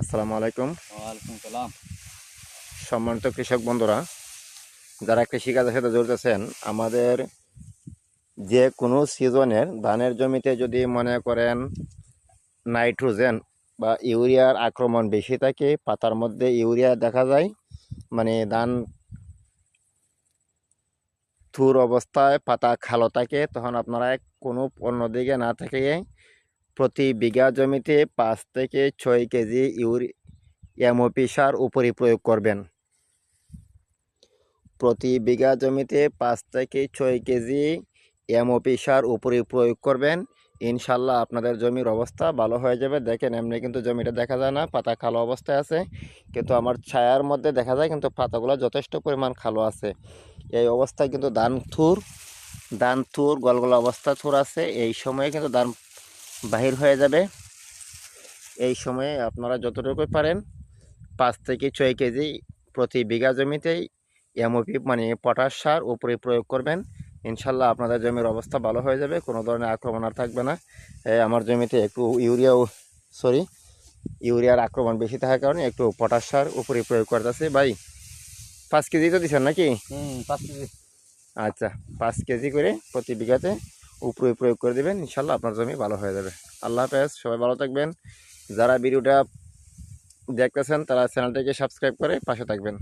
আসসালামু আলাইকুম। ওয়ালাইকুম সালাম। সম্মানিত কৃষক বন্ধুরা যারা কৃষিকাজের সাথে জড়িত আছেন আমাদের যে কোনো সিজনের ধানের জমিতে যদি মনে করেন নাইট্রোজেন বা ইউরিয়ার আক্রমণ বেশি থাকে পাতার মধ্যে ইউরিয়া দেখা যায় মানে ধান থুর অবস্থায় পাতা খালো থাকে তখন আপনারা কোনো অন্যদিকে না থেকে প্রতি বিঘা জমিতে পাঁচ থেকে ছয় কেজি ইউরি এমওপি সার উপরে প্রয়োগ করবেন। প্রতি বিঘা জমিতে পাঁচ থেকে ছয় কেজি এমওপি সার উপরে প্রয়োগ করবেন। ইনশাল্লাহ আপনাদের জমির অবস্থা ভালো হয়ে যাবে। দেখেন, এমনি কিন্তু জমিটা দেখা যায় না, পাতা কালো অবস্থায় আছে। কিন্তু আমার ছায়ার মধ্যে দেখা যায় কিন্তু পাতাগুলো যথেষ্ট পরিমাণ কালো আছে। এই অবস্থায় কিন্তু ধান থুর ধান থুর গলগলা অবস্থা থুর আছে। এই সময়ে কিন্তু ধান বাহির হয়ে যাবে। এই সময়ে আপনারা যতটুকু পারেন পাঁচ থেকে ছয় কেজি প্রতি বিঘা জমিতেই এমওপি মানে পটাশ সার উপরে প্রয়োগ করবেন। ইনশাল্লাহ আপনাদের জমির অবস্থা ভালো হয়ে যাবে কোনো ধরনের আক্রমণ আর থাকবে না। আমার জমিতে একটু ইউরিয়াও সরি ইউরিয়ার আক্রমণ বেশি থাকার কারণে একটু পটাশ সার উপরে প্রয়োগ করতেছে ভাই পাঁচ কেজি তো দিচ্ছেন নাকি? পাঁচ কেজি। আচ্ছা পাঁচ কেজি করে প্রতি বিঘাতে উপরে প্রয়োগ করে দেবেন, ইনশাল্লাহ আপনার জমি ভালো হয়ে যাবে। আল্লাহ হাফেজ, সবাই ভালো থাকবেন। যারা ভিডিওটা দেখতেছেন, তারা চ্যানেলটাকে সাবস্ক্রাইব করে পাশে থাকবেন।